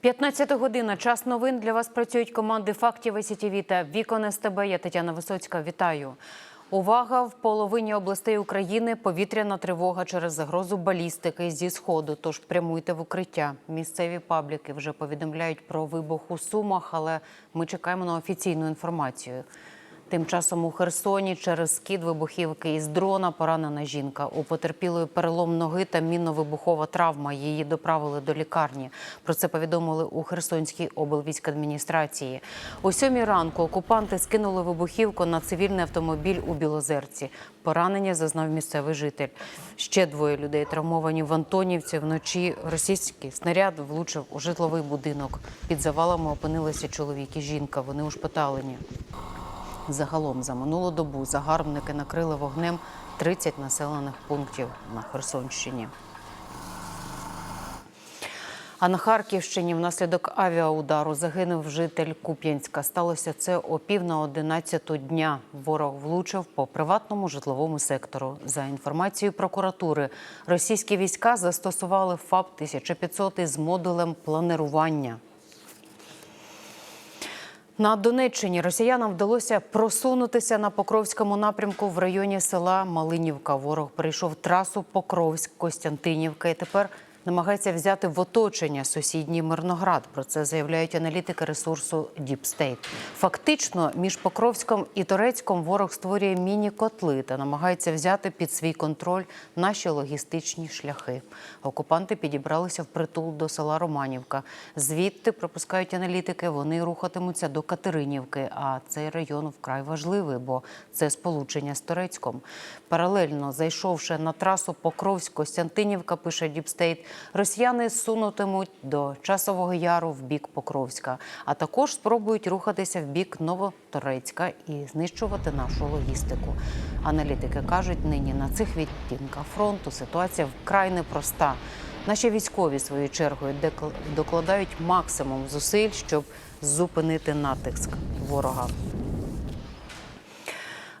15 година. Час новин. Для вас працюють команди фактів СІТІВІ та Вікон СТБ. Я Тетяна Висоцька. Вітаю. Увага! В половині областей України повітряна тривога через загрозу балістики зі сходу. Тож прямуйте в укриття. Місцеві пабліки вже повідомляють про вибух у Сумах, але ми чекаємо на офіційну інформацію. Тим часом у Херсоні через скид вибухівки із дрона поранена жінка. У потерпілої перелом ноги та мінно-вибухова травма. Її доправили до лікарні. Про це повідомили у Херсонській облвійськадміністрації. О сьомій ранку окупанти скинули вибухівку на цивільний автомобіль у Білозерці. Поранення зазнав місцевий житель. Ще двоє людей травмовані в Антонівці. Вночі російський снаряд влучив у житловий будинок. Під завалами опинилися чоловік і жінка. Вони ушпиталені. Загалом за минулу добу загарбники накрили вогнем 30 населених пунктів на Херсонщині. А на Харківщині внаслідок авіаудару загинув житель Куп'янська. Сталося це о пів на одинадцяту дня. Ворог влучив по приватному житловому сектору. За інформацією прокуратури, російські війська застосували ФАП 1500 із модулем планирування. На Донеччині росіянам вдалося просунутися на Покровському напрямку в районі села Малинівка. Ворог перейшов трасу Покровськ-Костянтинівка і тепер намагається взяти в оточення сусідній Мирноград. Про це заявляють аналітики ресурсу Deep State. Фактично, між Покровськом і Торецьком ворог створює міні-котли та намагається взяти під свій контроль наші логістичні шляхи. Окупанти підібралися в притул до села Романівка. Звідти пропускають аналітики. Вони рухатимуться до Катеринівки. А цей район вкрай важливий, бо це сполучення з Торецьком. Паралельно зайшовши на трасу Покровськ-Костянтинівка, пише Діпстейт, росіяни сунутимуть до часового яру в бік Покровська, а також спробують рухатися в бік Новоторецька і знищувати нашу логістику. Аналітики кажуть, нині на цих відтінках фронту ситуація вкрай непроста. Наші військові своєю чергою докладають максимум зусиль, щоб зупинити натиск ворога.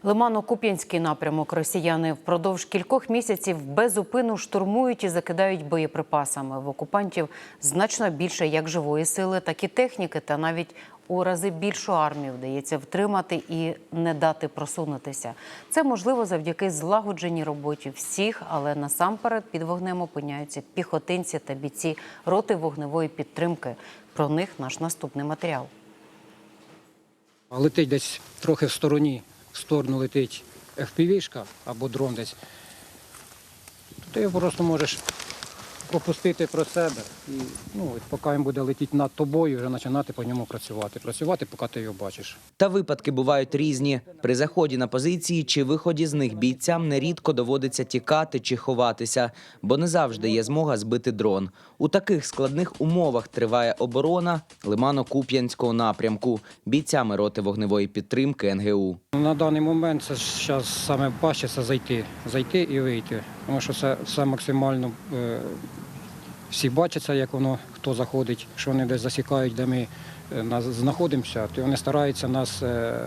Лимано-Куп'янський напрямок росіяни впродовж кількох місяців безупину штурмують і закидають боєприпасами. В окупантів значно більше як живої сили, так і техніки, та навіть у рази більшу армію вдається втримати і не дати просунутися. Це можливо завдяки злагодженій роботі всіх, але насамперед під вогнем опиняються піхотинці та бійці роти вогневої підтримки. Про них наш наступний матеріал. Летить десь трохи в стороні, сторону летить FPV-шка або дрон десь. То ти просто можеш пропустити про себе. І ну, от поки він буде летіти над тобою, вже починати по ньому працювати. Працювати, поки ти його бачиш. Та випадки бувають різні. При заході на позиції чи виході з них бійцям нерідко доводиться тікати чи ховатися, бо не завжди є змога збити дрон. У таких складних умовах триває оборона Лимано-Куп'янського напрямку бійцями роти вогневої підтримки НГУ. На даний момент це зараз саме важче зайти. Зайти і вийти. Тому що це все максимально е, всі бачаться, як воно хто заходить, що вони десь засікають, де ми е, знаходимося, то вони стараються нас е,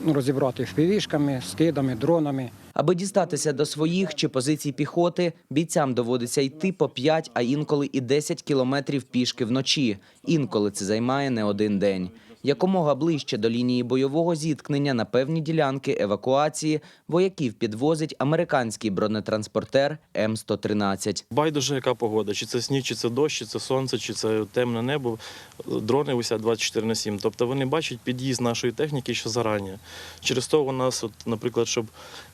ну, розібрати впівішками, скидами, дронами. Аби дістатися до своїх чи позицій піхоти, бійцям доводиться йти по 5, а інколи і 10 кілометрів пішки вночі. Інколи це займає не один день. Якомога ближче до лінії бойового зіткнення на певні ділянки евакуації вояків підвозить американський бронетранспортер М113. Байдуже, яка погода, чи це сніг, чи це дощ, чи це сонце, чи це темне небо. Дрони висять 24 на 7. Тобто вони бачать під'їзд нашої техніки ще зарані. Через то у нас, от, наприклад, щоб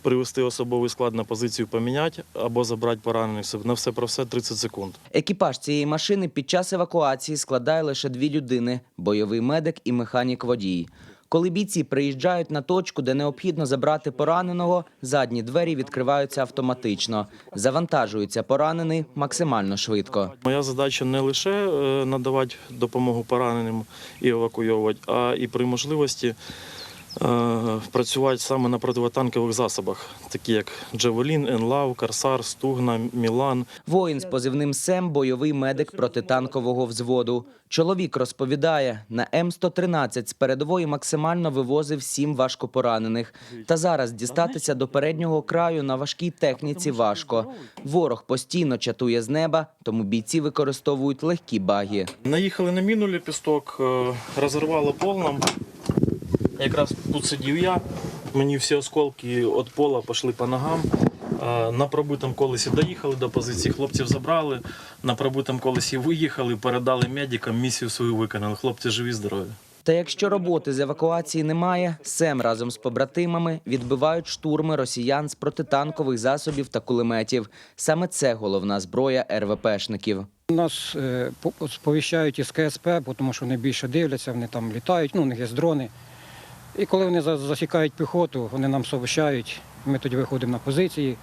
привести особовий склад на позицію поміняти або забрати поранених, на все про все 30 секунд. Екіпаж цієї машини під час евакуації складає лише дві людини: бойовий медик і механік-водій. Коли бійці приїжджають на точку, де необхідно забрати пораненого, задні двері відкриваються автоматично. Завантажується поранений максимально швидко. Моя задача не лише е, надавати допомогу пораненим і евакуйовувати, а і при можливості працювати саме на противотанкових засобах, такі як Джавелін, Енлав, Карсар, Стугна, Мілан. Воїн з позивним СЕМ – бойовий медик протитанкового взводу. Чоловік розповідає, на М113 з передової максимально вивозив сім важкопоранених. Та зараз дістатися до переднього краю на важкій техніці важко. Ворог постійно чатує з неба, тому бійці використовують легкі баги. Наїхали на міну ліпісток, е, розірвало пол нам. Якраз тут сидів я, мені всі осколки від пола пішли по ногам. На пробитому колесі доїхали до позиції, хлопців забрали, на пробитому колесі виїхали, передали медикам, місію свою виконали. Хлопці живі, здорові. Та якщо роботи з евакуації немає, СЕМ разом з побратимами відбивають штурми росіян з протитанкових засобів та кулеметів. Саме це головна зброя РВПшників. Нас е, сповіщають із КСП, бо тому що вони більше дивляться, вони там літають, ну, у них є дрони. І коли вони за- засікають піхоту, вони нам сповіщають, ми тоді виходимо на позиції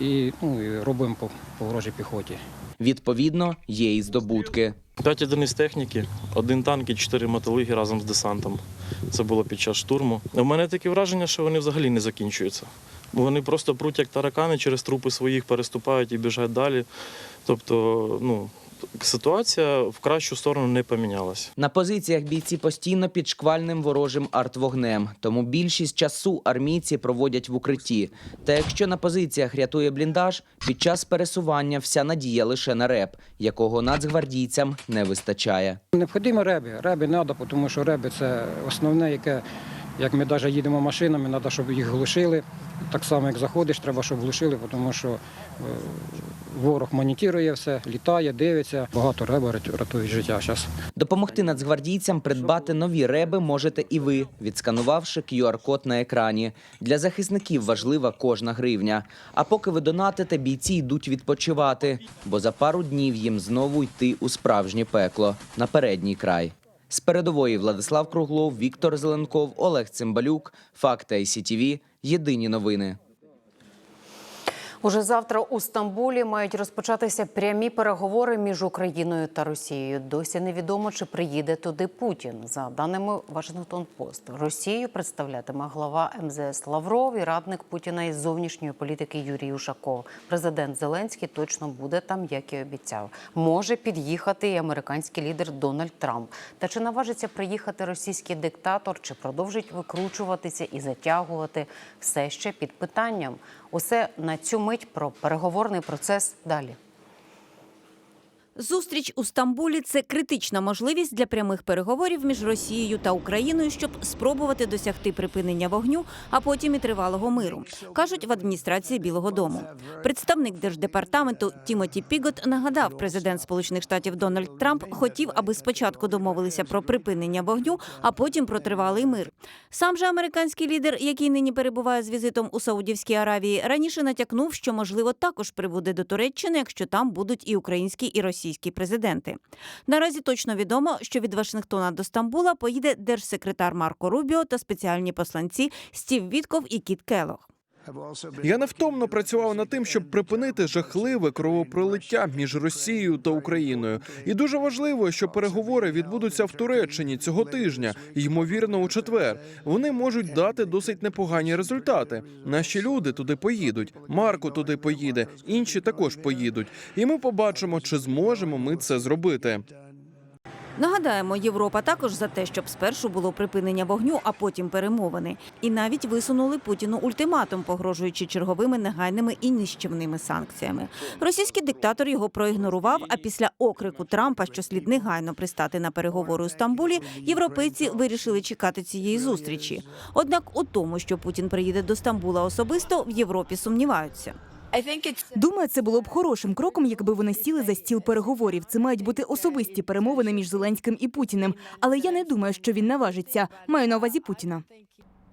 і, ну, і робимо по, по ворожій піхоті. Відповідно, є і здобутки. П'ять одиниць техніки, один танк і чотири мотолиги разом з десантом. Це було під час штурму. У мене таке враження, що вони взагалі не закінчуються. Вони просто пруть як таракани через трупи своїх переступають і біжать далі. Тобто, ну, ситуація в кращу сторону не помінялася. На позиціях бійці постійно під шквальним ворожим артвогнем, тому більшість часу армійці проводять в укритті. Та якщо на позиціях рятує бліндаж, під час пересування вся надія лише на реп, якого нацгвардійцям не вистачає. Необхідні реби. Реби треба, тому що реби це основне, яке, як ми навіть їдемо машинами, треба, щоб їх глушили. Так само, як заходиш, треба, щоб глушили, тому що е, ворог моніторує все, літає, дивиться. Багато реби рятують життя зараз. Допомогти нацгвардійцям придбати нові реби можете і ви, відсканувавши QR-код на екрані. Для захисників важлива кожна гривня. А поки ви донатите, бійці йдуть відпочивати, бо за пару днів їм знову йти у справжнє пекло на передній край. З передової Владислав Круглов, Віктор Зеленков, Олег Цимбалюк, Факти ICTV. Єдині новини. Уже завтра у Стамбулі мають розпочатися прямі переговори між Україною та Росією. Досі невідомо, чи приїде туди Путін. За даними Вашингтон Пост, Росію представлятиме глава МЗС Лавров і радник Путіна із зовнішньої політики Юрій Ушаков. Президент Зеленський точно буде там, як і обіцяв. Може під'їхати і американський лідер Дональд Трамп. Та чи наважиться приїхати російський диктатор, чи продовжить викручуватися і затягувати все ще під питанням? Усе на цю мить про переговорний процес далі. Зустріч у Стамбулі це критична можливість для прямих переговорів між Росією та Україною, щоб спробувати досягти припинення вогню, а потім і тривалого миру, кажуть в адміністрації Білого Дому. Представник держдепартаменту Тімоті Пігот нагадав, президент Сполучених Штатів Дональд Трамп хотів, аби спочатку домовилися про припинення вогню, а потім про тривалий мир. Сам же американський лідер, який нині перебуває з візитом у Саудівській Аравії, раніше натякнув, що можливо також прибуде до Туреччини, якщо там будуть і українські, і російські президенти. Наразі точно відомо, що від Вашингтона до Стамбула поїде держсекретар Марко Рубіо та спеціальні посланці Стів Вітков і Кіт Келох. Я невтомно працював над тим, щоб припинити жахливе кровопролиття між Росією та Україною. І дуже важливо, що переговори відбудуться в Туреччині цього тижня, ймовірно, у четвер. Вони можуть дати досить непогані результати. Наші люди туди поїдуть. Марко туди поїде, інші також поїдуть. І ми побачимо, чи зможемо ми це зробити. Нагадаємо, Європа також за те, щоб спершу було припинення вогню, а потім перемовини. І навіть висунули Путіну ультиматум, погрожуючи черговими негайними і нищівними санкціями. Російський диктатор його проігнорував. А після окрику Трампа, що слід негайно пристати на переговори у Стамбулі, європейці вирішили чекати цієї зустрічі. Однак у тому, що Путін приїде до Стамбула особисто, в Європі сумніваються. Думаю, це було б хорошим кроком, якби вони сіли за стіл переговорів. Це мають бути особисті перемовини між Зеленським і Путіним. Але я не думаю, що він наважиться. Маю на увазі Путіна.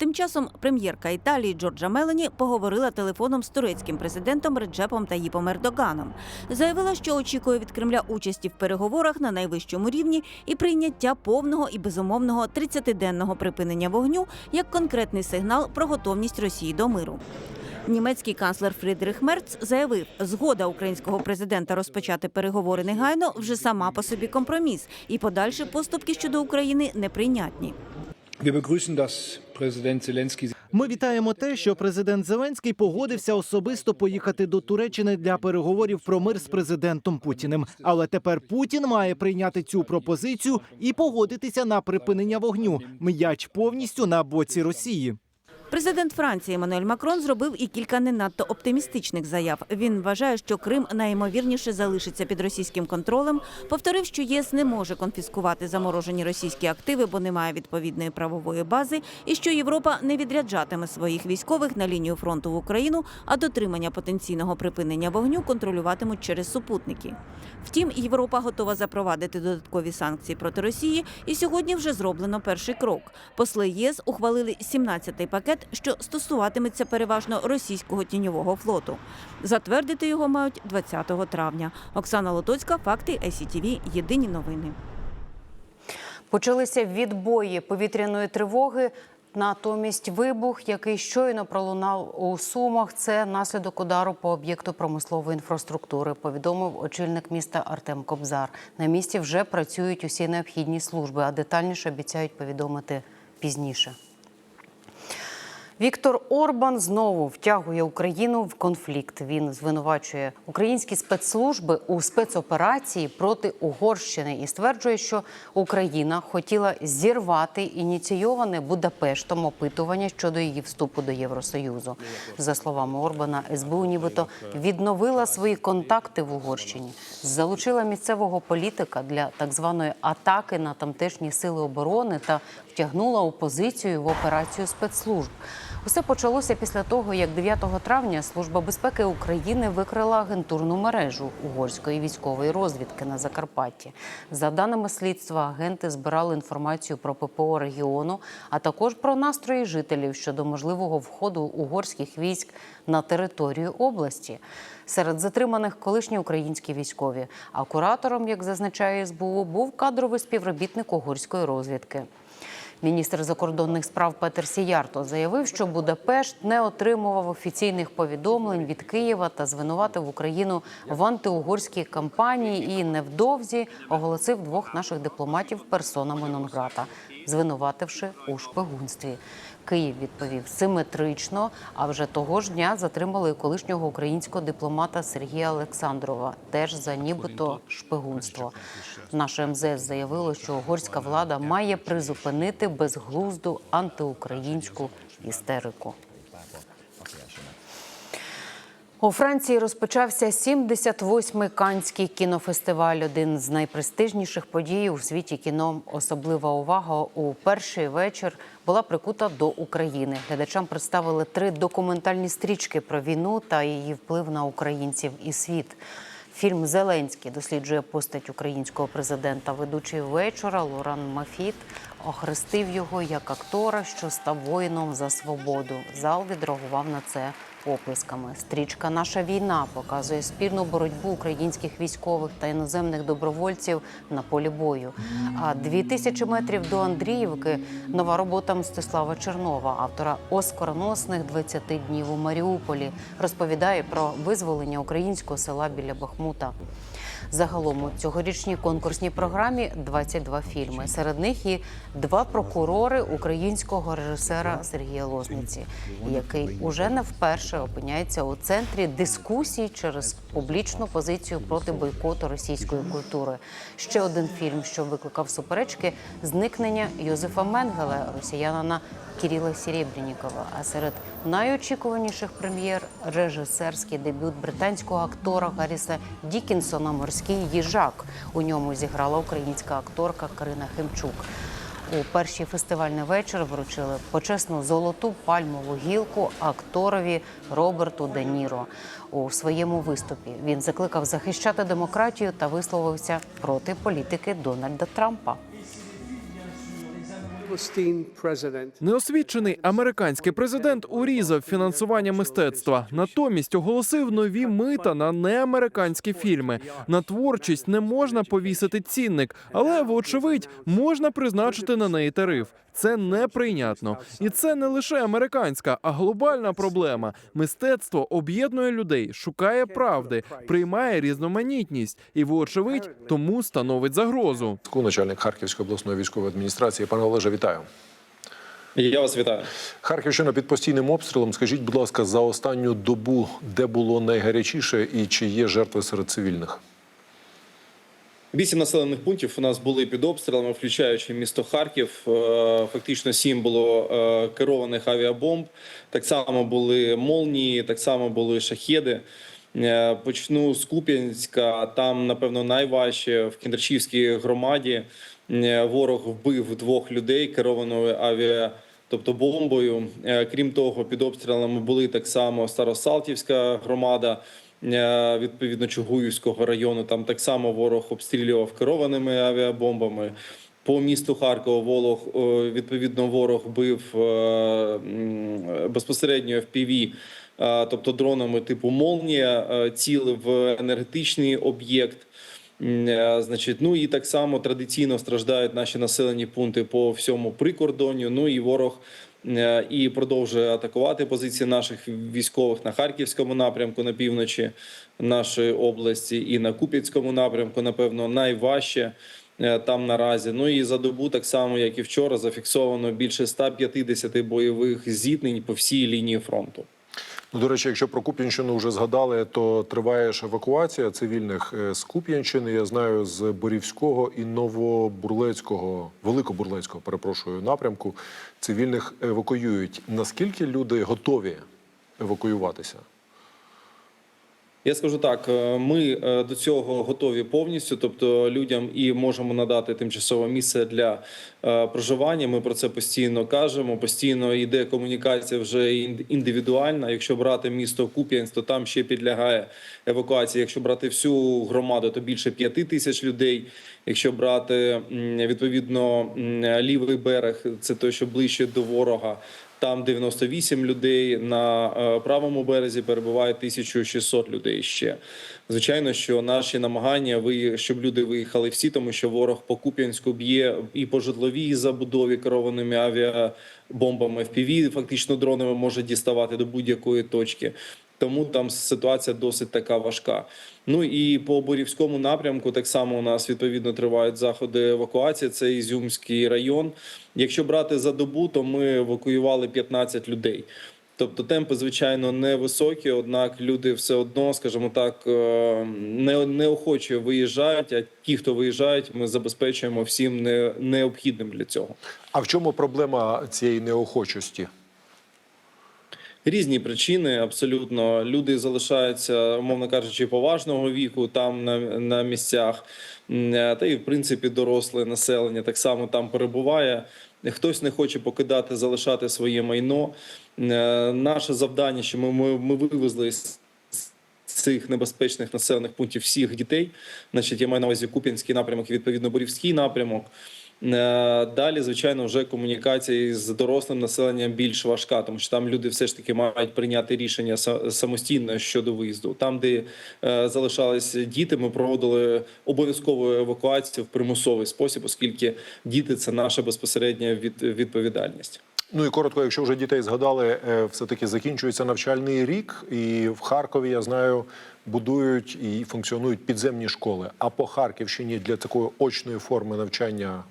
Тим часом прем'єрка Італії Джорджа Мелані поговорила телефоном з турецьким президентом Реджепом Таїпом Ердоганом. Заявила, що очікує від Кремля участі в переговорах на найвищому рівні і прийняття повного і безумовного 30-денного припинення вогню як конкретний сигнал про готовність Росії до миру. Німецький канцлер Фрідрих Мерц заявив, згода українського президента розпочати переговори негайно вже сама по собі компроміс, і подальші поступки щодо України неприйнятні. Ми вітаємо те, що президент Зеленський погодився особисто поїхати до Туреччини для переговорів про мир з президентом Путіним. Але тепер Путін має прийняти цю пропозицію і погодитися на припинення вогню. М'яч повністю на боці Росії. Президент Франції Еммануель Макрон зробив і кілька не надто оптимістичних заяв. Він вважає, що Крим найімовірніше залишиться під російським контролем. Повторив, що ЄС не може конфіскувати заморожені російські активи, бо немає відповідної правової бази, і що Європа не відряджатиме своїх військових на лінію фронту в Україну, а дотримання потенційного припинення вогню контролюватимуть через супутники. Втім, Європа готова запровадити додаткові санкції проти Росії, і сьогодні вже зроблено перший крок. Посли ЄС ухвалили 17-й пакет, що стосуватиметься переважно російського тіньового флоту. Затвердити його мають 20 травня. Оксана Лотоцька, факти ICTV, Єдині новини. Почалися відбої повітряної тривоги. Натомість вибух, який щойно пролунав у Сумах, це наслідок удару по об'єкту промислової інфраструктури. Повідомив очільник міста Артем Кобзар. На місці вже працюють усі необхідні служби, а детальніше обіцяють повідомити пізніше. Віктор Орбан знову втягує Україну в конфлікт. Він звинувачує українські спецслужби у спецоперації проти Угорщини і стверджує, що Україна хотіла зірвати ініційоване Будапештом опитування щодо її вступу до Євросоюзу. За словами Орбана, СБУ нібито відновила свої контакти в Угорщині, залучила місцевого політика для так званої атаки на тамтешні сили оборони та втягнула опозицію в операцію спецслужб. Усе почалося після того, як 9 травня Служба безпеки України викрила агентурну мережу угорської військової розвідки на Закарпатті. За даними слідства, агенти збирали інформацію про ППО регіону, а також про настрої жителів щодо можливого входу угорських військ на територію області. Серед затриманих колишні українські військові. А куратором, як зазначає СБУ, був кадровий співробітник угорської розвідки. Міністр закордонних справ Петер Сіярто заявив, що Будапешт не отримував офіційних повідомлень від Києва та звинуватив Україну в антиугорській кампанії і невдовзі оголосив двох наших дипломатів персонами нон-грата, звинувативши у шпигунстві. Київ відповів симетрично. А вже того ж дня затримали колишнього українського дипломата Сергія Олександрова, теж за нібито шпигунство. Наше МЗС заявило, що угорська влада має призупинити безглузду антиукраїнську істерику. У Франції розпочався 78-й Канський кінофестиваль. Один з найпрестижніших подій у світі кіно. Особлива увага у перший вечір була прикута до України. Глядачам представили три документальні стрічки про війну та її вплив на українців і світ. Фільм Зеленський досліджує постать українського президента. Ведучий вечора Лоран Мафіт охрестив його як актора, що став воїном за свободу. Зал відреагував на це оплесками. Стрічка Наша війна показує спільну боротьбу українських військових та іноземних добровольців на полі бою. А дві тисячі метрів до Андріївки нова робота Мстислава Чернова, автора оскароносних 20 днів у Маріуполі, розповідає про визволення українського села біля Бахмута. Загалом у цьогорічній конкурсній програмі 22 фільми. Серед них і два прокурори українського режисера Сергія Лозниці, який уже не вперше опиняється у центрі дискусій через публічну позицію проти бойкоту російської культури. Ще один фільм, що викликав суперечки, зникнення Йозефа Менгеле, росіянина Кіріла Серебрянікова. А серед найочікуваніших прем'єр режисерський дебют британського актора Гарріса Дікінсона Морський їжак. У ньому зіграла українська акторка Карина Хемчук. У перший фестивальний вечір вручили почесну золоту пальмову гілку акторові Роберту Де Ніро. У своєму виступі він закликав захищати демократію та висловився проти політики Дональда Трампа. Неосвічений американський президент урізав фінансування мистецтва. Натомість оголосив нові мита на неамериканські фільми. На творчість не можна повісити цінник, але вочевидь можна призначити на неї тариф. Це неприйнятно, і це не лише американська, а глобальна проблема. Мистецтво об'єднує людей, шукає правди, приймає різноманітність і, вочевидь, тому становить загрозу. Начальник Харківської обласної військової адміністрації. Пане Олеже, вітаю. Я вас вітаю. Харківщина під постійним обстрілом. Скажіть, будь ласка, за останню добу де було найгарячіше і чи є жертви серед цивільних? Вісім населених пунктів у нас були під обстрілами, включаючи місто Харків. Е, Фактично сім було е, керованих авіабомб. Так само були молнії, так само були шахеди. Е, Почну з Куп'янська. Там, напевно, найважче в Кіндрачівській громаді. Е, Ворог вбив двох людей керованою авіа. Тобто бомбою, Е, крім того, під обстрілами були так само Старосалтівська громада, е, відповідно Чугуївського району. Там так само ворог обстрілював керованими авіабомбами. По місту Харкова ворог о, відповідно ворог бив безпосередньо FPV, е, тобто дронами типу Молнія, цілив в енергетичний об'єкт. Е, Значить, ну і так само традиційно страждають наші населені пункти по всьому прикордонню. Ну і ворог е, і продовжує атакувати позиції наших військових на харківському напрямку на півночі нашої області і на Куп'янському напрямку. Напевно, найважче е, там наразі. Ну і за добу, так само як і вчора, зафіксовано більше 150 бойових зіткнень по всій лінії фронту. Ну, до речі, якщо про Куп'янщину вже згадали, то триває ж евакуація цивільних е, з Куп'янщини. Я знаю з Борівського і Новобурлецького, Великобурлецького, перепрошую, напрямку. Цивільних евакуюють. Наскільки люди готові евакуюватися? Я скажу так: е, ми е, до цього готові повністю, тобто людям і можемо надати тимчасове місце для е, проживання. Ми про це постійно кажемо. Постійно йде комунікація вже індивідуальна. Якщо брати місто Куп'янськ, то там ще підлягає евакуації. Якщо брати всю громаду, то більше п'яти тисяч людей. Якщо брати відповідно лівий берег, це той, що ближче до ворога. Там 98 людей на е, правому березі перебуває 1600 людей ще. Звичайно, що наші намагання щоб люди виїхали всі, тому що ворог по Куп'янську б'є і по житловій забудові керованими авіабомбами FPV, фактично дронами може діставати до будь-якої точки. Тому там ситуація досить така важка. Ну і по Борівському напрямку так само у нас відповідно тривають заходи евакуації. Це Ізюмський район. Якщо брати за добу, то ми евакуювали 15 людей. Тобто темпи, звичайно, невисокі, однак люди все одно, скажімо так, е, не, неохоче виїжджають. А ті, хто виїжджають, ми забезпечуємо всім не, необхідним для цього. А в чому проблема цієї неохочості? Різні причини абсолютно люди залишаються, умовно кажучи, поважного віку там на, на місцях, та і в принципі доросле населення так само там перебуває. Хтось не хоче покидати, залишати своє майно. Е, Наше завдання, що ми, ми, ми вивезли цих небезпечних населених пунктів всіх дітей. Значить, я маю на увазі Куп'янський напрямок і відповідно Борівський напрямок. Е, Далі, звичайно, вже комунікація з дорослим населенням більш важка, тому що там люди все ж таки мають прийняти рішення са- самостійно щодо виїзду. Там, де е, залишались діти, ми проводили обов'язкову евакуацію в примусовий спосіб, оскільки діти це наша безпосередня від, відповідальність. Ну і коротко, якщо вже дітей згадали, е, все-таки закінчується навчальний рік, і в Харкові я знаю, будують і функціонують підземні школи. А по Харківщині для такої очної форми навчання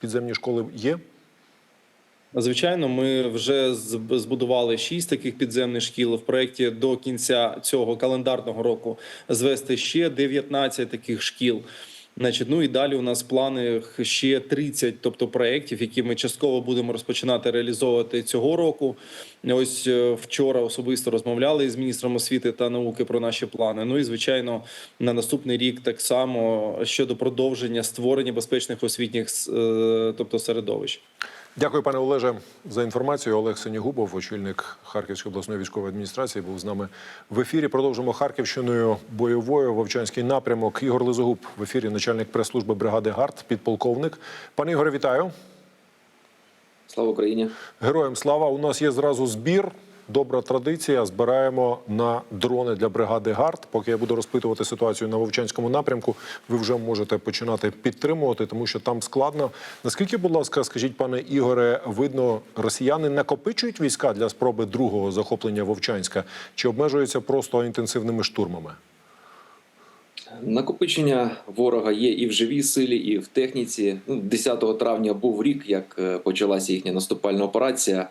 підземні школи є. Звичайно, ми вже збудували шість таких підземних шкіл в проєкті до кінця цього календарного року звести ще 19 таких шкіл. Значить, ну і далі у нас в планах ще 30, тобто проєктів, які ми частково будемо розпочинати реалізовувати цього року. Ось е, вчора особисто розмовляли з міністром освіти та науки про наші плани. Ну і звичайно, на наступний рік так само щодо продовження створення безпечних освітніх е, тобто середовищ. Дякую, пане Олеже, за інформацію. Олег Синігубов, очільник Харківської обласної військової адміністрації, був з нами в ефірі. Продовжимо Харківщиною бойовою Вовчанський напрямок. Ігор Лизогуб в ефірі, начальник прес-служби бригади ГАРД, підполковник. Пане Ігоре, вітаю. Слава Україні! Героям слава! У нас є зразу збір. Добра традиція. Збираємо на дрони для бригади ГАРД. Поки я буду розпитувати ситуацію на Вовчанському напрямку, ви вже можете починати підтримувати, тому що там складно. Наскільки, будь ласка, скажіть, пане Ігоре, видно, росіяни накопичують війська для спроби другого захоплення Вовчанська чи обмежуються просто інтенсивними штурмами? Накопичення ворога є і в живій силі, і в техніці. Ну, 10 травня був рік, як е, почалася їхня наступальна операція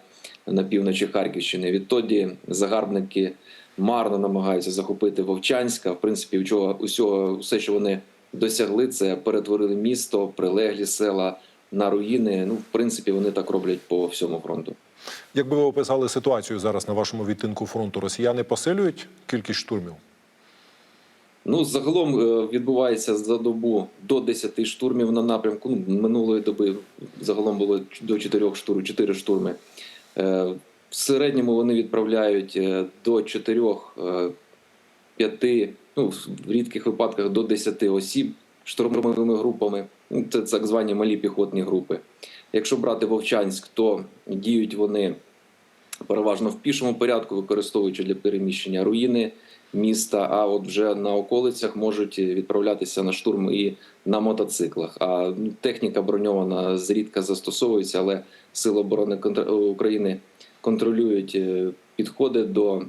на півночі Харківщини. Відтоді загарбники марно намагаються захопити Вовчанська. В принципі, чого усього, все, що вони досягли, це перетворили місто, прилеглі села на руїни. Ну, в принципі, вони так роблять по всьому фронту. Як би ви описали ситуацію зараз на вашому відтинку фронту? Росіяни посилюють кількість штурмів? Ну, загалом е, відбувається за добу до 10 штурмів на напрямку. Ну, минулої доби загалом було до 4 штурмів, 4 штурми. Е, В середньому вони відправляють е, до 4 5, ну, в рідких випадках до 10 осіб штурмовими групами. Ну, Це так звані малі піхотні групи. Якщо брати Вовчанськ, то діють вони переважно в пішому порядку, використовуючи для переміщення руїни міста. А от вже на околицях можуть відправлятися на штурм і на мотоциклах. А ну, техніка броньована зрідка застосовується, але Сили оборони України контролюють е, підходи до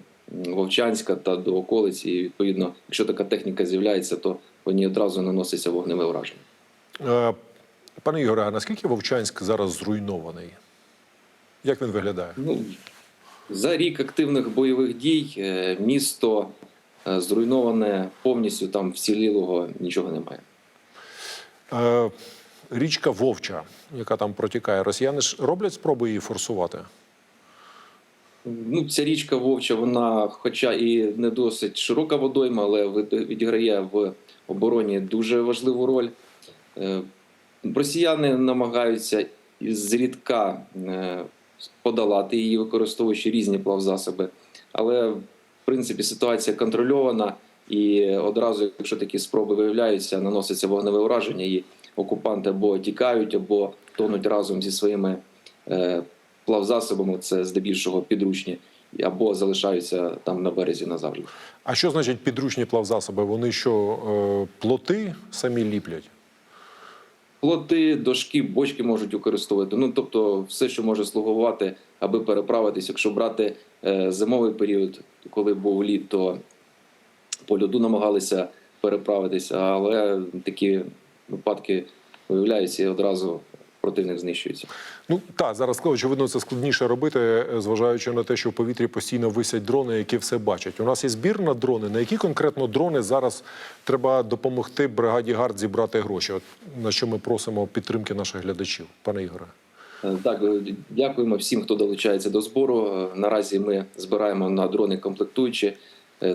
Вовчанська та до околиць. І відповідно, якщо така техніка з'являється, то ній одразу наноситься вогневе враження. Е, Пане Ігоре, а наскільки Вовчанськ зараз зруйнований? Як він виглядає? Ну, за рік активних бойових дій е, місто зруйноване повністю, там вцілілого нічого немає. Е, Річка Вовча, яка там протікає, росіяни ж роблять спроби її форсувати. Ну, ця річка Вовча, вона, хоча і не досить широка водойма, але відіграє в обороні дуже важливу роль. Е, Росіяни намагаються зрідка е, подолати її, використовуючи різні плавзасоби. Але, принципі, ситуація контрольована, і одразу, якщо такі спроби виявляються, наноситься вогневе ураження, і окупанти або тікають, або тонуть разом зі своїми е, плавзасобами, це здебільшого підручні, або залишаються там на березі назавжди. А що значить підручні плавзасоби? Вони що, е, плоти самі ліплять? Плоти, дошки, бочки можуть використовувати. Ну тобто, все, що може слугувати, аби переправитись. Якщо брати е, зимовий період, коли був лід, то по льоду намагалися переправитися, але такі випадки виявляються і одразу противник знищується. Ну так, зараз очевидно, це складніше робити, е, зважаючи на те, що в повітрі постійно висять дрони, які все бачать. У нас є збір на дрони. На які конкретно дрони зараз треба допомогти бригаді ГАРД зібрати гроші? От на що ми просимо підтримки наших глядачів, пане Ігоре. Е, Так, е, дякуємо всім, хто долучається до збору. Наразі ми збираємо на дрони комплектуючі.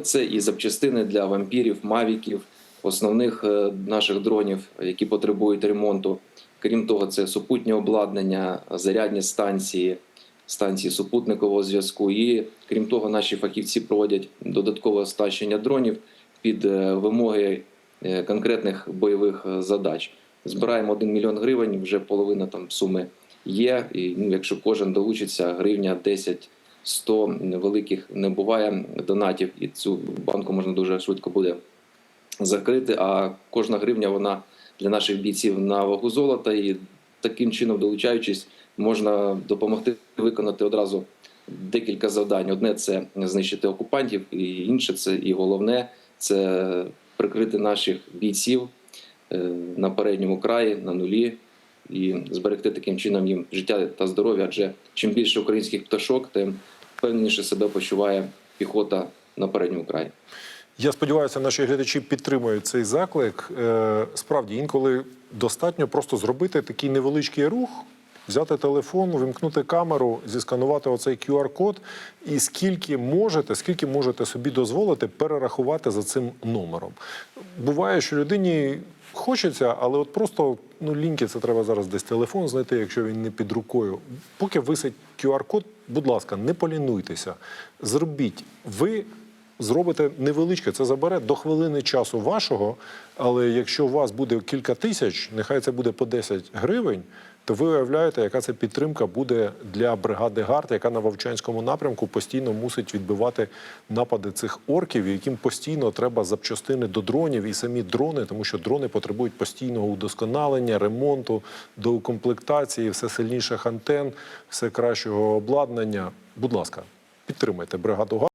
Це і запчастини для вампірів, мавіків, основних наших дронів, які потребують ремонту. Крім того, це супутнє обладнання, зарядні станції, станції супутникового зв'язку. І крім того, наші фахівці проводять додаткове оснащення дронів під е, вимоги е, конкретних бойових е, задач. Збираємо 1 мільйон гривень, вже половина там суми є. І ну, якщо кожен долучиться, гривня 10 100 великих не буває донатів, і цю банку можна дуже швидко буде закрити. А кожна гривня вона для наших бійців на вагу золота, і таким чином, долучаючись, можна допомогти виконати одразу декілька завдань. Одне це знищити окупантів, і інше це і головне це прикрити наших бійців е, на передньому краї, на нулі. І зберегти таким чином їм життя та здоров'я. Адже чим більше українських пташок, тим впевненіше себе почуває піхота на передньому краї. Я сподіваюся, наші глядачі підтримують цей заклик. Е, Справді, інколи достатньо просто зробити такий невеличкий рух, взяти телефон, вимкнути камеру, зісканувати оцей QR-код, і скільки можете, скільки можете собі дозволити перерахувати за цим номером. Буває, що людині хочеться, але от просто ну ліньки це треба зараз десь телефон знайти, якщо він не під рукою. Поки висить QR-код, будь ласка, не полінуйтеся. Зробіть. Ви зробите невеличке, це забере до хвилини часу вашого. Але якщо у вас буде кілька тисяч, нехай це буде по 10 гривень, то ви уявляєте, яка це підтримка буде для бригади ГАРД, яка на Вовчанському напрямку постійно мусить відбивати напади цих орків, яким постійно треба запчастини до дронів і самі дрони, тому що дрони потребують постійного удосконалення, ремонту, доукомплектації, все сильніших антен, все кращого обладнання. Будь ласка, підтримайте бригаду ГАРД.